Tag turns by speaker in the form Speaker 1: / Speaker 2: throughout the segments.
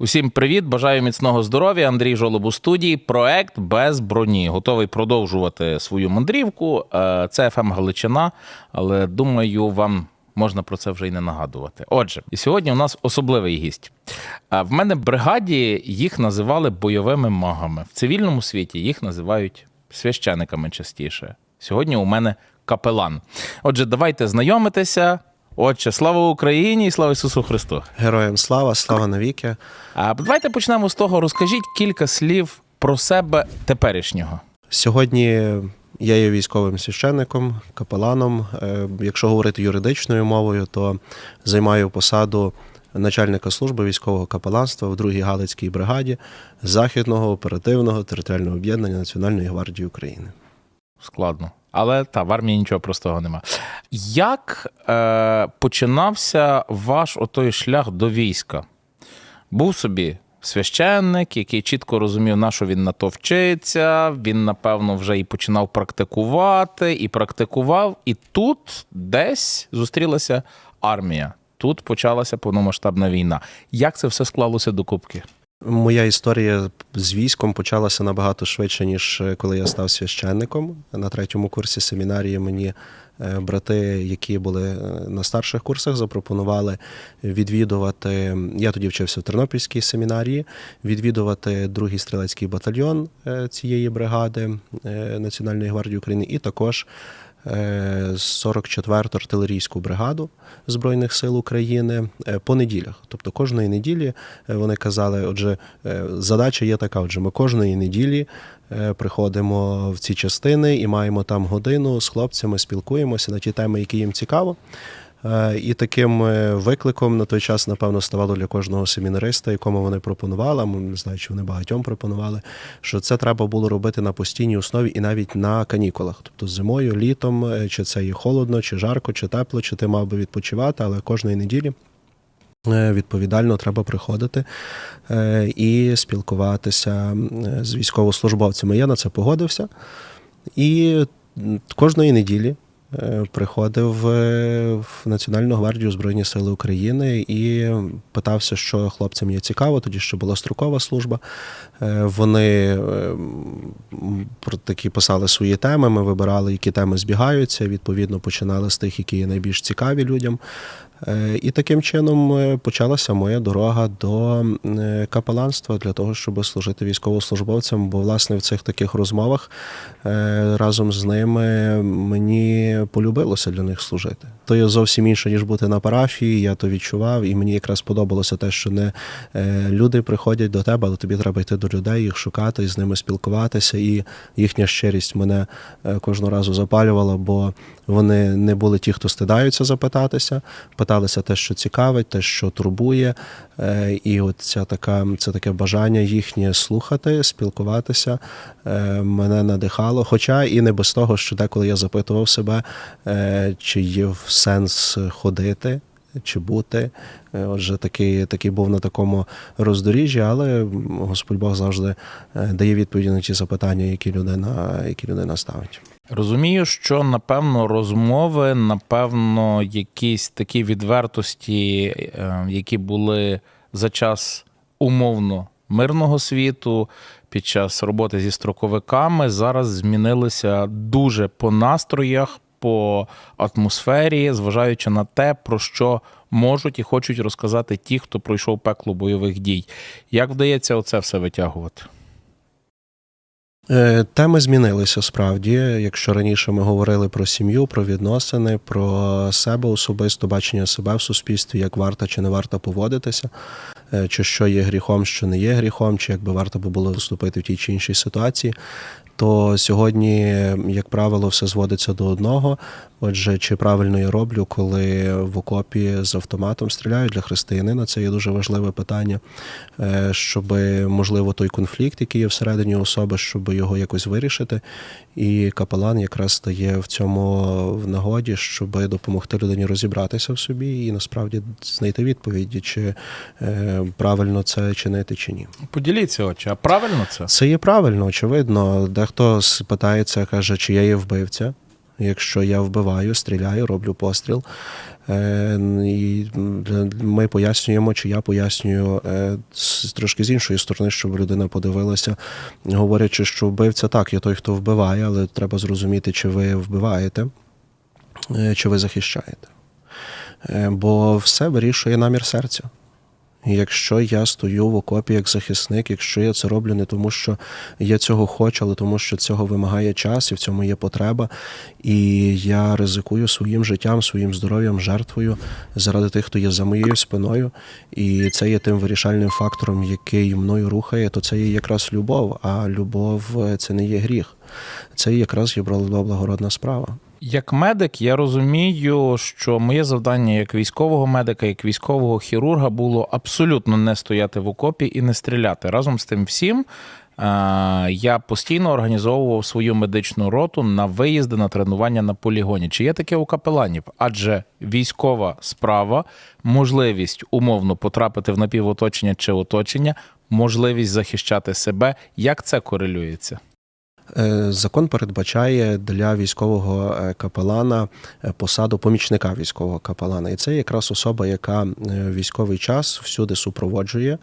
Speaker 1: Усім привіт! Бажаю міцного здоров'я. Андрій Жолоб у студії. Проект без броні. Готовий продовжувати свою мандрівку. Е, Це ФМ Галичина, але думаю, вам можна про це вже й не нагадувати. Отже, і сьогодні у нас особливий гість. Е, В мене бригаді їх називали бойовими магами. В цивільному світі їх називають священиками частіше. Сьогодні у мене капелан. Отже, давайте знайомитися. Отже, слава Україні і слава Ісусу Христу!
Speaker 2: Героям слава, слава навіки.
Speaker 1: А давайте почнемо з того. Розкажіть кілька слів про себе теперішнього.
Speaker 2: Сьогодні я є військовим священником, капеланом. Е, Якщо говорити юридичною мовою, то займаю посаду начальника служби військового капеланства в 2-й Галицькій бригаді Західного оперативного територіального об'єднання Національної гвардії України.
Speaker 1: Складно. Але та в армії нічого простого нема. Як е, починався ваш отой шлях до війська? Був собі священник, який чітко розумів, на що він на то вчиться. Він, напевно, вже і починав практикувати, і практикував. І тут десь зустрілася армія. Тут почалася повномасштабна війна. Як це все склалося до кубки?
Speaker 2: Моя історія з військом почалася набагато швидше, ніж е, коли я став священником. На третьому курсі семінарії мені е, брати, які були е, на старших курсах, запропонували відвідувати. Я тоді вчився в Тернопільській семінарії, відвідувати другий стрілецький батальйон цієї бригади Національної гвардії України, і також. Е, 44-ту артилерійську бригаду Збройних сил України е, по неділях. Тобто кожної неділі е, вони казали, отже, е, задача є така: отже, ми кожної неділі е, приходимо в ці частини і маємо там годину з хлопцями, спілкуємося на ті теми, які їм цікаво. Е, І таким е, викликом на той час, напевно, ставало для кожного семінариста, якому вони пропонували, а не знаю, чи вони багатьом пропонували, що це треба було робити на постійній основі і навіть на канікулах. Тобто зимою, літом, е, чи це є холодно, чи жарко, чи тепло, чи ти мав би відпочивати, але кожної неділі. Відповідально треба приходити і спілкуватися з військовослужбовцями. Я на це погодився. І кожної неділі приходив е, в Національну гвардію Збройні Сили України і питався, що хлопцям є цікаво. Тоді ще була строкова служба. Е, Вони е, такі писали свої теми. Ми вибирали, які теми збігаються. Відповідно, починали з тих, які є найбільш цікаві людям. Е, І таким чином е, почалася моя дорога до е, капеланства для того, щоб служити військовослужбовцям. Бо, власне, в цих таких розмовах разом з ними мені полюбилося для них служити. То є зовсім інше, ніж бути на парафії. Я то відчував, і мені якраз подобалося те, що не люди приходять до тебе, але тобі треба йти до людей, їх шукати, з ними спілкуватися. І їхня щирість мене кожного разу запалювала, бо вони не були ті, хто стидаються запитатися, питалися те, що цікавить, те, що турбує. Е, І от ця така, це таке бажання їхнє слухати, спілкуватися е, мене надихало. Хоча і не без того, що деколи я запитував себе, е, чи є сенс ходити. Чи бути, Е, отже, такий, такий був на такому роздоріжжі, але Господь Бог завжди е, дає відповіді на ті запитання, які людина, які людина ставить.
Speaker 1: Розумію, що напевно розмови, напевно, якісь такі відвертості, е, які були за час умовно мирного світу, під час роботи зі строковиками, зараз змінилися дуже по настроях, по атмосфері, зважаючи на те, про що можуть і хочуть розказати ті, хто пройшов пекло бойових дій. Як вдається оце все витягувати?
Speaker 2: Е, Теми змінилися справді. Якщо раніше ми говорили про сім'ю, про відносини, про себе особисто, бачення себе в суспільстві, як варто чи не варто поводитися, е, чи що є гріхом, що не є гріхом, чи як би варто було поступити в тій чи іншій ситуації. То сьогодні, як правило, все зводиться до одного. Отже, чи правильно я роблю, коли в окопі з автоматом стріляють для християнина, це є дуже важливе питання, е, щоб можливо той конфлікт, який є всередині особи, щоб його якось вирішити. І капелан якраз стає в цьому в нагоді, щоб допомогти людині розібратися в собі і насправді знайти відповіді, чи е, правильно це чинити чи ні.
Speaker 1: Поділіться, очі, а правильно це?
Speaker 2: Це є правильно, очевидно. Дехто питається, каже, чи я є вбивця. Якщо я вбиваю, стріляю, роблю постріл, е, і ми пояснюємо, чи я пояснюю е, трошки з іншої сторони, щоб людина подивилася, говорячи, що вбивця так, є той, хто вбиває, але треба зрозуміти, чи ви вбиваєте, е, чи ви захищаєте. Бо все вирішує намір серця. Якщо я стою в окопі як захисник, якщо я це роблю не тому, що я цього хочу, але тому, що цього вимагає час і в цьому є потреба, і я ризикую своїм життям, своїм здоров'ям, жертвою заради тих, хто є за моєю спиною, і це є тим вирішальним фактором, який мною рухає, то це є якраз любов. А любов е, це не є гріх, це якраз є благородна справа.
Speaker 1: Як медик, я розумію, що моє завдання як військового медика, як військового хірурга було абсолютно не стояти в окопі і не стріляти. Разом з тим всім. е, Я постійно організовував свою медичну роту на виїзди на тренування на полігоні. Чи є таке у капеланів? Адже військова справа, можливість умовно потрапити в напівоточення чи оточення, можливість захищати себе. Як це корелюється?
Speaker 2: Е, Закон передбачає для військового е, капелана е, посаду помічника військового капелана. І це якраз особа, яка військовий час всюди супроводжує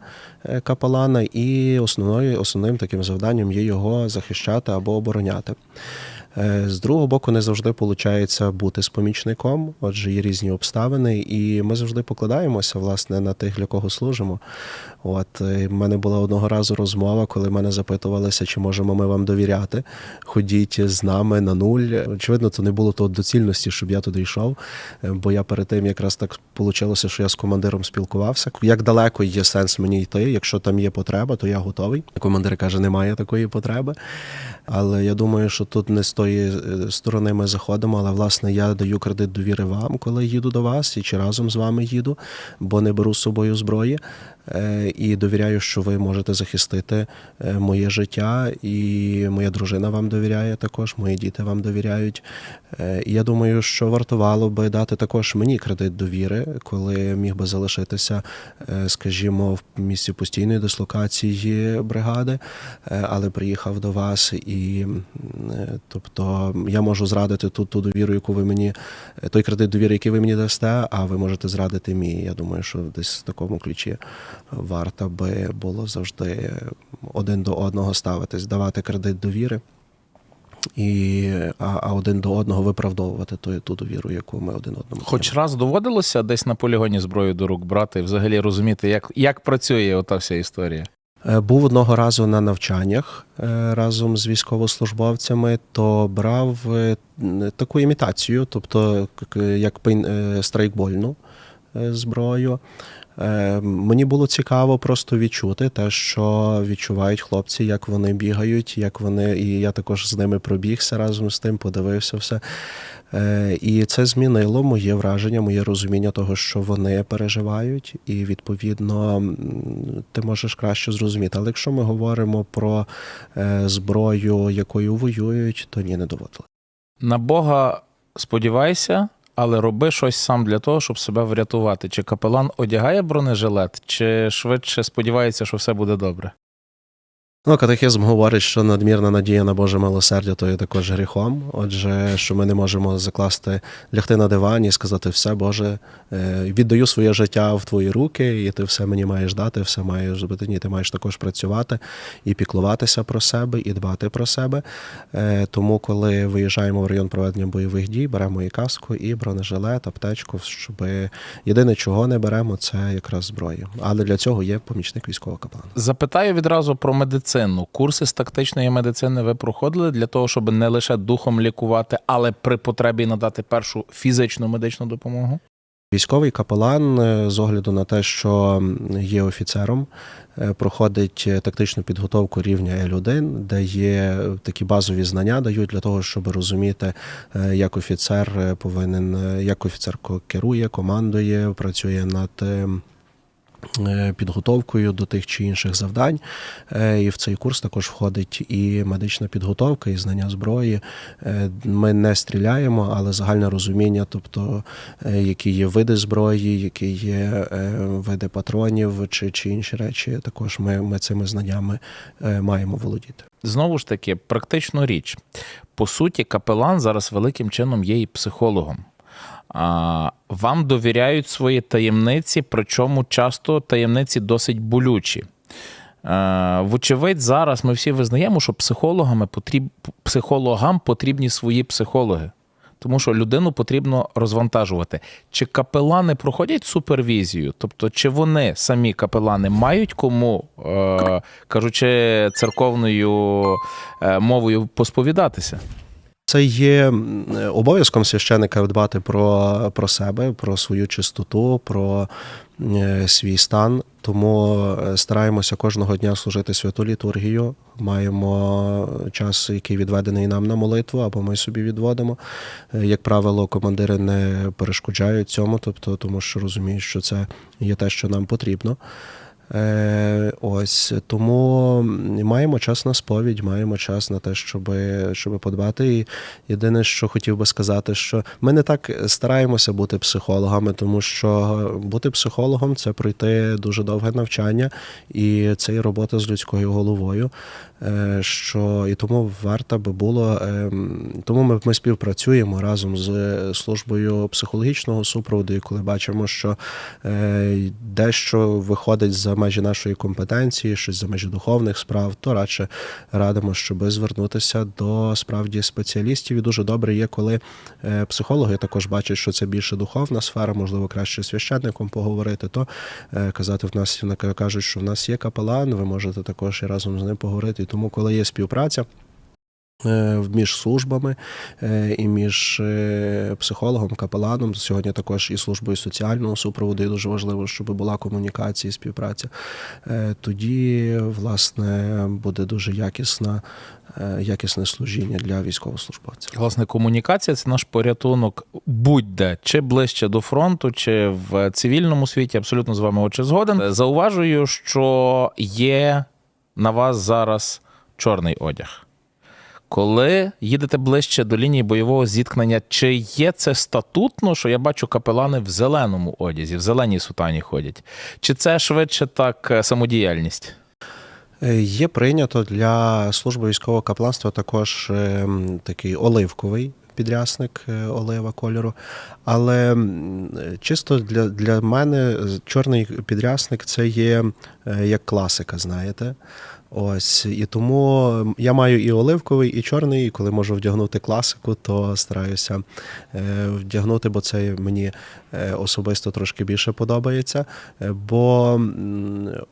Speaker 2: капелана, і основною, основним таким завданням є його захищати або обороняти. Е, З другого боку, не завжди виходить бути з помічником, отже, є різні обставини, і ми завжди покладаємося власне на тих, для кого служимо. От е, в мене була одного разу розмова, коли мене запитувалися, чи можемо ми вам довіряти. Ходіть з нами на нуль. Очевидно, то не було того доцільності, щоб я туди йшов. е, Бо я перед тим якраз так вийшло, що я з командиром спілкувався. Як далеко є сенс мені йти? Якщо там є потреба, то я готовий. Командир каже, немає такої потреби. Але я думаю, що тут не з тої е, сторони ми заходимо. Але власне я даю кредит довіри вам, коли їду до вас, і чи разом з вами їду, бо не беру з собою зброї. Е, І довіряю, що ви можете захистити е, моє життя, і моя дружина вам довіряє також, мої діти вам довіряють. Е, я думаю, що вартувало би дати також мені кредит довіри, коли міг би залишитися, скажімо, в місці постійної дислокації бригади, але приїхав до вас, і тобто я можу зрадити ту, ту довіру, яку ви мені, той кредит довіри, який ви мені дасте, а ви можете зрадити мій. Я думаю, що десь в такому ключі варто би було завжди один до одного ставитись, давати кредит довіри. І, а, а один до одного виправдовувати ту, ту довіру, яку ми один одному.
Speaker 1: Хоч
Speaker 2: маємо.
Speaker 1: раз доводилося десь на полігоні зброю до рук брати і взагалі розуміти, як, як працює ота вся історія.
Speaker 2: Е, Був одного разу на навчаннях е, разом з військовослужбовцями, то брав е, таку імітацію, тобто як страйкбольну зброю. Е, Мені було цікаво просто відчути те, що відчувають хлопці, як вони бігають, як вони, і я також з ними пробігся разом з тим, подивився все. Е, І це змінило моє враження, моє розуміння того, що вони переживають, і відповідно ти можеш краще зрозуміти. Але якщо ми говоримо про е, зброю, якою воюють, то ні, не доводили.
Speaker 1: На Бога сподівайся, але роби щось сам для того, щоб себе врятувати. Чи капелан одягає бронежилет, чи швидше сподівається, що все буде добре?
Speaker 2: Ну, катехизм говорить, що надмірна надія на Боже милосердя то є також гріхом. Отже, що ми не можемо закласти, лягти на дивані і сказати, все, Боже, е, віддаю своє життя в твої руки, і ти все мені маєш дати, все маєш зробити. Ні, ти маєш також працювати і піклуватися про себе, і дбати про себе. Е, Тому, коли виїжджаємо в район проведення бойових дій, беремо і каску, і бронежилет, аптечку, щоб єдине, чого не беремо, це якраз зброя. Але для цього є помічник військового капелана.
Speaker 1: Запитаю відразу про медицину. Курси з тактичної медицини ви проходили для того, щоб не лише духом лікувати, але при потребі надати першу фізичну медичну допомогу?
Speaker 2: Військовий капелан, е, з огляду на те, що є офіцером, е, проходить е, тактичну підготовку рівня L1, де є такі базові знання, дають для того, щоб розуміти, як офіцер повинен, як офіцер керує, командує, працює над. Е, Підготовкою до тих чи інших завдань, Е, і в цей курс також входить і медична підготовка, і знання зброї. Е, Ми не стріляємо, але загальне розуміння, тобто які є види зброї, які є види патронів чи, чи інші речі. Також ми, ми цими знаннями маємо володіти.
Speaker 1: знову ж таки практичну річ. По суті, капелан зараз великим чином є і психологом. Вам довіряють свої таємниці, причому часто таємниці досить болючі. Е, Вочевидь, зараз ми всі визнаємо, що психологами потріб... психологам потрібні свої психологи. Тому що людину потрібно розвантажувати. Чи капелани проходять супервізію? Тобто, чи вони самі капелани мають кому, е, кажучи церковною е, мовою, посповідатися?
Speaker 2: Це є обов'язком священика дбати про, про себе, про свою чистоту, про е, свій стан. Тому е, стараємося кожного дня служити святу літургію. Маємо час, який відведений нам на молитву, або ми собі відводимо. Е, Як правило, командири не перешкоджають цьому, тобто тому що розуміють, що це є те, що нам потрібно. Е, ось тому маємо час на сповідь, маємо час на те, щоб, щоб подбати. І єдине, що хотів би сказати, що ми не так стараємося бути психологами, тому що бути психологом це пройти дуже довге навчання, і це і робота з людською головою. Е, Що і тому варто би було, ем, тому ми, ми співпрацюємо разом з службою психологічного супроводу, і коли бачимо, що е, дещо виходить межі нашої компетенції, щось за межі духовних справ, то радше радимо, щоб звернутися до справді спеціалістів. І дуже добре є, коли е, психологи також бачать, що це більше духовна сфера, можливо, краще з священником поговорити, то е, казати в нас кажуть, що в нас є капелан, ви можете також і разом з ним поговорити. І тому, коли є співпраця. Е, Між службами е, і між е, психологом, капеланом сьогодні також і службою соціального супроводу. І дуже важливо, щоб була комунікація і співпраця. Тоді, власне, буде дуже якісна, якісне служіння для військовослужбовців.
Speaker 1: Власне, комунікація це наш порятунок будь-де, чи ближче до фронту, чи в цивільному світі. Абсолютно з вами очі згоден. Зауважую, що є на вас зараз чорний одяг. Коли їдете ближче до лінії бойового зіткнення, чи є це статутно, що я бачу капелани в зеленому одязі, в зеленій сутані ходять? Чи це швидше так е, самодіяльність?
Speaker 2: Е, Є прийнято для служби військового капланства також ем, такий оливковий. Підрясник е, олива кольору. Але е, чисто для, для мене чорний підрясник це є е, як класика, знаєте. Ось і тому я маю і оливковий, і чорний. І коли можу вдягнути класику, то стараюся е, вдягнути, бо це мені е, особисто трошки більше подобається. Е, Бо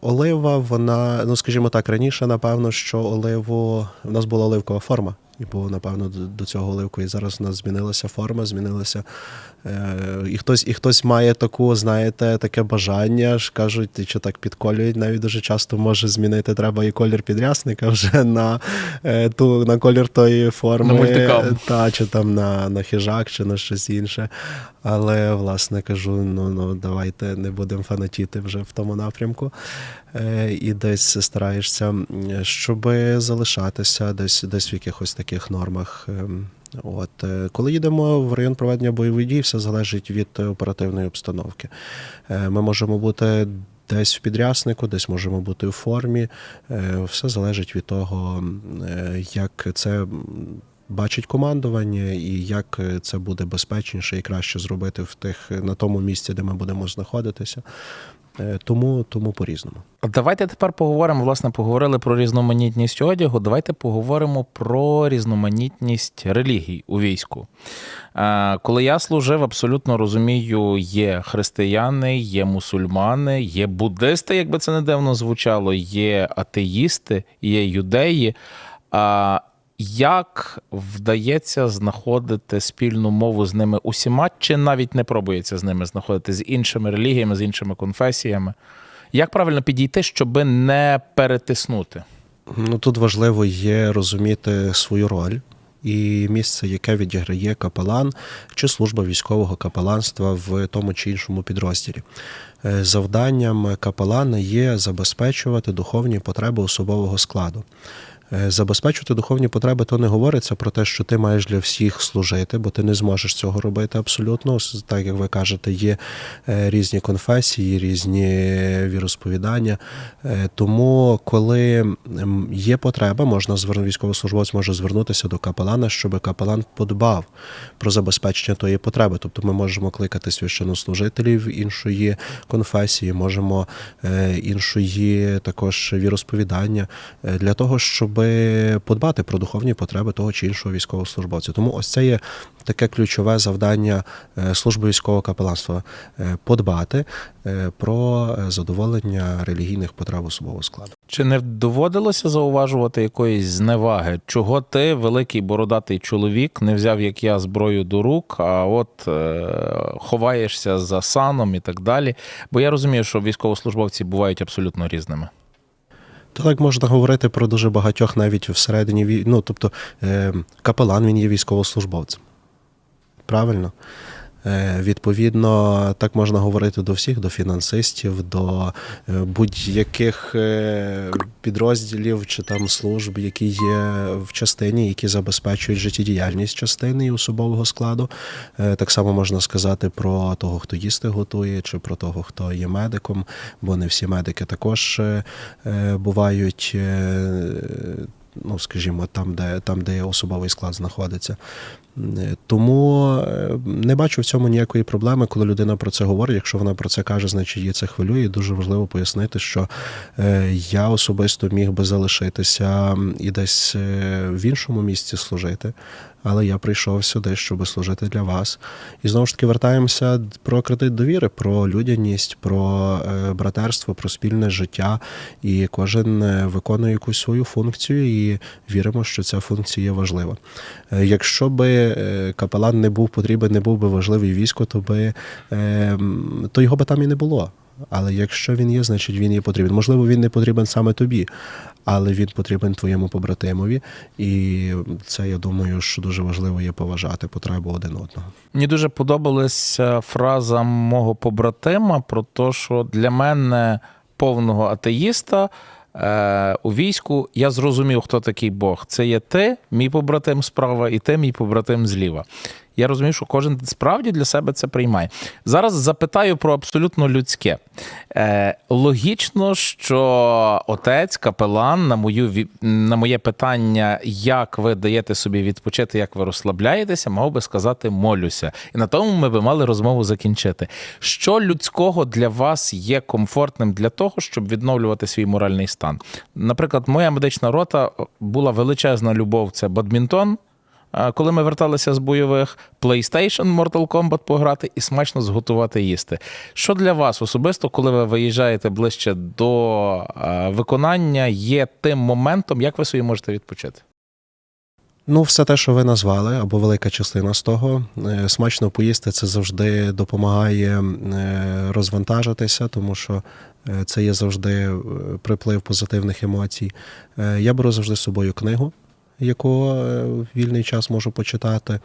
Speaker 2: олива, вона, ну скажімо так, раніше, напевно, що оливу в нас була оливкова форма. І було, напевно, до цього оливку. І зараз у нас змінилася форма, змінилася. Е, і, хтось, і хтось має таку, знаєте, таке бажання, ж кажуть, чи так підколюють, навіть дуже часто може змінити треба і колір підрясника вже на, е, ту, на колір тої форми.
Speaker 1: На мультикам.
Speaker 2: Та, чи там на, на хижак, чи на щось інше. Але, власне, кажу: ну, ну давайте не будемо фанатіти вже в тому напрямку. Е, І десь стараєшся, щоб залишатися десь, десь в якихось таких нормах. От е, коли їдемо в район проведення бойових дій, все залежить від оперативної обстановки. Е, Ми можемо бути десь в підряснику, десь можемо бути у формі. Е, Все залежить від того, як це бачить командування, і як це буде безпечніше і краще зробити в тих на тому місці, де ми будемо знаходитися. Е, Тому, тому по-різному.
Speaker 1: Давайте тепер поговоримо. Власне, поговорили про різноманітність одягу. Давайте поговоримо про різноманітність релігій у війську. Е, Коли я служив, абсолютно розумію, є християни, є мусульмани, є буддисти, як би це не дивно звучало, є атеїсти, є юдеї. Як вдається знаходити спільну мову з ними усіма, чи навіть не пробується з ними знаходити з іншими релігіями, з іншими конфесіями? Як правильно підійти, щоб не перетиснути?
Speaker 2: Ну тут важливо є розуміти свою роль. І місце, яке відіграє капелан чи служба військового капеланства в тому чи іншому підрозділі. Е, Завданням капелана є забезпечувати духовні потреби особового складу. Е, Забезпечувати духовні потреби, то не говориться про те, що ти маєш для всіх служити, бо ти не зможеш цього робити абсолютно. Так як ви кажете, є е, різні конфесії, різні віросповідання. Е, Тому, коли є потреба, можна звернути військовослужбовець може звернутися до капелана, щоб капелан подбав про забезпечення тої потреби. Тобто ми можемо кликати священнослужителів іншої конфесії, можемо іншої також віросповідання для того, щоб подбати про духовні потреби того чи іншого військовослужбовця. Тому ось це є таке ключове завдання е, служби військового капеланства е, подбати е, про задоволення релігійних потреб особового складу.
Speaker 1: Чи не доводилося зауважувати якоїсь зневаги? Чого ти, великий бородатий чоловік, не взяв, як я, зброю до рук, а от е, ховаєшся за саном і так далі? Бо я розумію, що військовослужбовці бувають абсолютно різними.
Speaker 2: Так можна говорити про дуже багатьох навіть всередині ну, тобто е, капелан він є військовослужбовцем. Правильно? Е, Відповідно, так можна говорити до всіх, до фінансистів, до е, будь-яких е, підрозділів чи там служб, які є в частині, які забезпечують життєдіяльність частини і особового складу. Так само можна сказати про того, хто їсти готує, чи про того, хто є медиком, бо не всі медики також бувають. Ну, скажімо, там, де там, де особовий склад знаходиться. Е, Тому е, не бачу в цьому ніякої проблеми, коли людина про це говорить. Якщо вона про це каже, значить її це хвилює. І дуже важливо пояснити, що е, я особисто міг би залишитися і десь в іншому місці служити, але я прийшов сюди, щоб служити для вас. І знову ж таки вертаємося про кредит довіри, про людяність, про е, братерство, про спільне життя. І кожен е, виконує якусь свою функцію, і віримо, що ця функція важлива. Е, Якщо би капелан не був потрібен, не був би важливий військо, то би то його би там і не було. Але якщо він є, значить він є потрібен. Можливо, він не потрібен саме тобі, але він потрібен твоєму побратимові. І це я думаю, що дуже важливо є поважати потребу один одного.
Speaker 1: Мені дуже подобалася фраза мого побратима про те, що для мене повного атеїста. е, У війську я зрозумів, хто такий Бог. Це є ти, мій побратим справа, і ти, мій побратим зліва. Я розумію, що кожен справді для себе це приймає. Зараз запитаю про абсолютно людське. Е, логічно, що отець, капелан, на мою на моє питання, як ви даєте собі відпочити, як ви розслабляєтеся, мав би сказати молюся. І на тому ми би мали розмову закінчити. Що людського для вас є комфортним для того, щоб відновлювати свій моральний стан? Наприклад, моя медична рота була величезна любов це бадмінтон. Коли ми верталися з бойових PlayStation, Mortal Kombat пограти і смачно зготувати їсти. Що для вас особисто, коли ви виїжджаєте ближче до виконання, є тим моментом, як ви собі можете відпочити?
Speaker 2: Ну, все те, що ви назвали, або велика частина з того, Е, смачно поїсти це завжди допомагає е, розвантажитися, тому що е, це є завжди приплив позитивних емоцій. Я беру завжди з собою книгу, е, в вільний час можу почитати.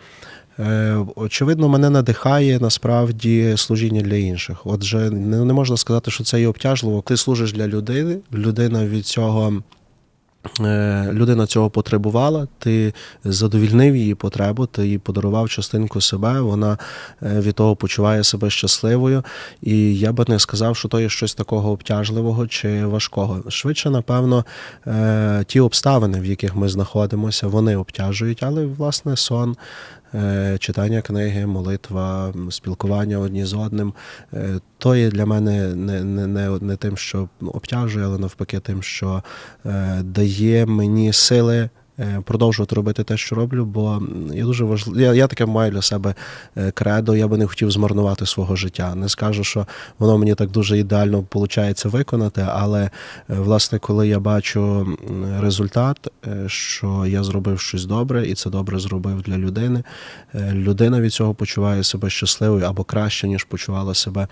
Speaker 2: Е, Очевидно, мене надихає насправді служіння для інших. Отже, не можна сказати, що це є обтяжливо. Ти служиш для людини, людина від цього. Е, Людина цього потребувала, ти задовільнив її потребу, ти їй подарував частинку себе, вона е, від того почуває себе щасливою. І я би не сказав, що то є щось такого обтяжливого чи важкого. Швидше, напевно, е, ті обставини, в яких ми знаходимося, вони обтяжують, але власне сон, читання книги, молитва, спілкування одні з одним. е, То є для мене не, не, не, не тим, що обтяжує, але навпаки, тим, що е, дає мені сили. Е, Продовжувати робити те, що роблю, бо я дуже важливо. Я, я таке маю для себе е, кредо. Я би не хотів змарнувати свого життя. Не скажу, що воно мені так дуже ідеально виходить виконати. Але е, власне, коли я бачу результат, що я зробив щось добре, і це добре зробив для людини. Людина від цього почуває себе щасливою або краще, ніж почувала себе,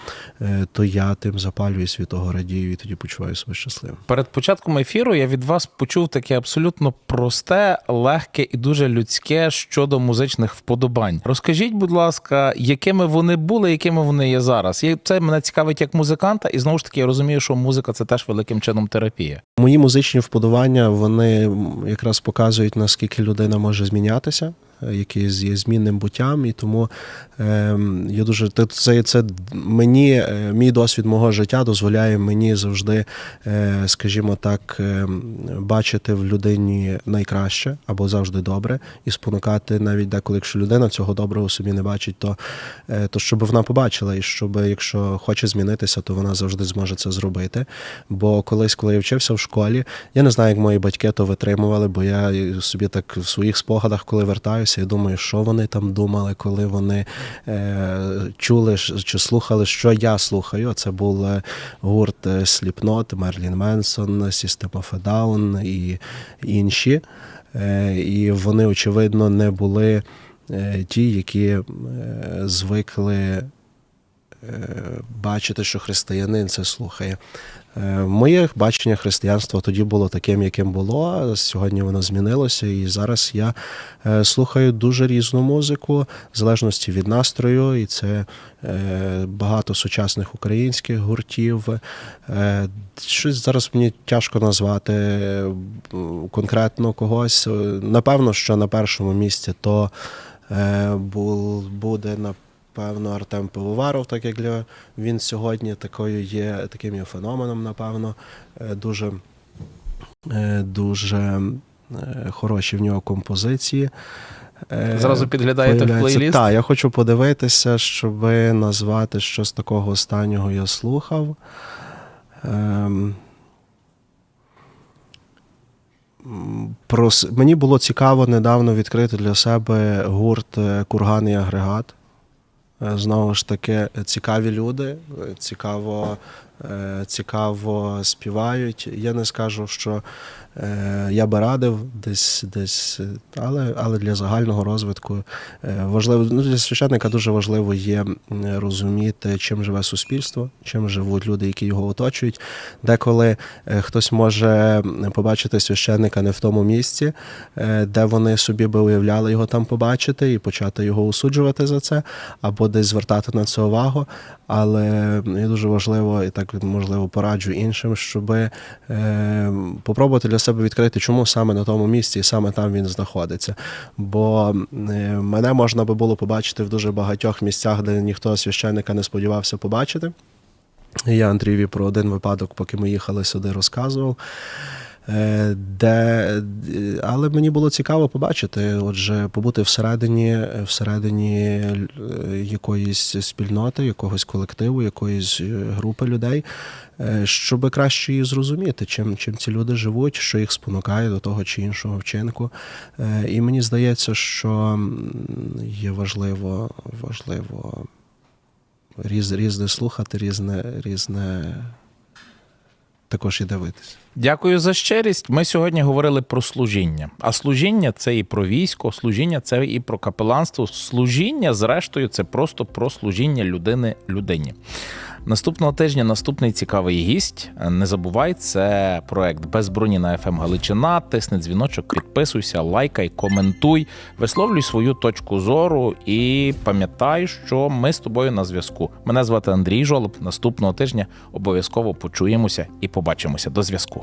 Speaker 2: то я тим запалююсь від того радію і тоді почуваю себе щасливим.
Speaker 1: Перед початком ефіру я від вас почув таке абсолютно просте, все легке і дуже людське щодо музичних вподобань. Розкажіть, будь ласка, якими вони були, якими вони є зараз? Це мене цікавить як музиканта, і знову ж таки я розумію, що музика це теж великим чином терапія.
Speaker 2: Мої музичні вподобання вони якраз показують, наскільки людина може змінятися, який є змінним буттям, і тому е, я дуже це, це мені, е, мій досвід мого життя дозволяє мені завжди, е, скажімо так, е, бачити в людині найкраще або завжди добре, і спонукати навіть деколи, якщо людина цього доброго собі не бачить, то, е, то щоб вона побачила, і щоб, якщо хоче змінитися, то вона завжди зможе це зробити. Бо колись, коли я вчився в школі, я не знаю, як мої батьки то витримували, бо я собі так в своїх спогадах, коли вертаюся, я думаю, що вони там думали, коли вони е, чули чи слухали, що я слухаю. Це був е, гурт Slipknot, Мерлін Менсон, System of a Down і інші. Е, і вони, очевидно, не були е, ті, які е, звикли бачити, що християнин це слухає. Е, Моє бачення християнства тоді було таким, яким було. Сьогодні воно змінилося, і зараз я е, слухаю дуже різну музику, в залежності від настрою, і це е, багато сучасних українських гуртів. Щось зараз мені тяжко назвати конкретно когось. Напевно, що на першому місці то буде на Певно, Артем Пивоваров, так як для він сьогодні такою є таким є феноменом, напевно, Е, дуже, е, дуже е, хороші в нього композиції.
Speaker 1: Зразу підглядаєте в плейліст?
Speaker 2: Так, я хочу подивитися, щоб назвати що з такого останнього я слухав. Ем, мені було цікаво недавно відкрити для себе гурт Курган і агрегат. Е, Знову ж таки, цікаві люди, е, цікаво, цікаво співають. Я не скажу, що е, я би радив десь, десь, е, але, але для загального розвитку е, важливо, ну, для священника дуже важливо є розуміти, чим живе суспільство, чим живуть люди, які його оточують. Деколи е, хтось може побачити священника не в тому місці, е, де вони собі би уявляли його там побачити і почати його осуджувати за це, або десь звертати на це увагу. Але дуже важливо, і так можливо пораджу іншим, щоб е, попробувати для себе відкрити, чому саме на тому місці і саме там він знаходиться. Бо е, мене можна би було побачити в дуже багатьох місцях, де ніхто священника не сподівався побачити. Я Андрієві про один випадок, поки ми їхали сюди, розказував. Е, Де, але мені було цікаво побачити, отже, побути всередині, всередині е, якоїсь спільноти, якогось колективу, якоїсь е, групи людей, щоб краще її зрозуміти, чим, чим ці люди живуть, що їх спонукає до того чи іншого вчинку. І мені здається, що є важливо, важливо різ, різне слухати, різне, різне також і дивитися.
Speaker 1: Дякую за щирість. Ми сьогодні говорили про служіння. А служіння це і про військо, служіння це і про капеланство. Служіння, зрештою, це просто про служіння людини людині. Наступного тижня наступний цікавий гість. Не забувай, це проект без броні на FM Галичина. Тисни дзвіночок, підписуйся, лайкай, коментуй, висловлюй свою точку зору і пам'ятай, що ми з тобою на зв'язку. Мене звати Андрій Жолоб. Наступного тижня обов'язково почуємося і побачимося. До зв'язку.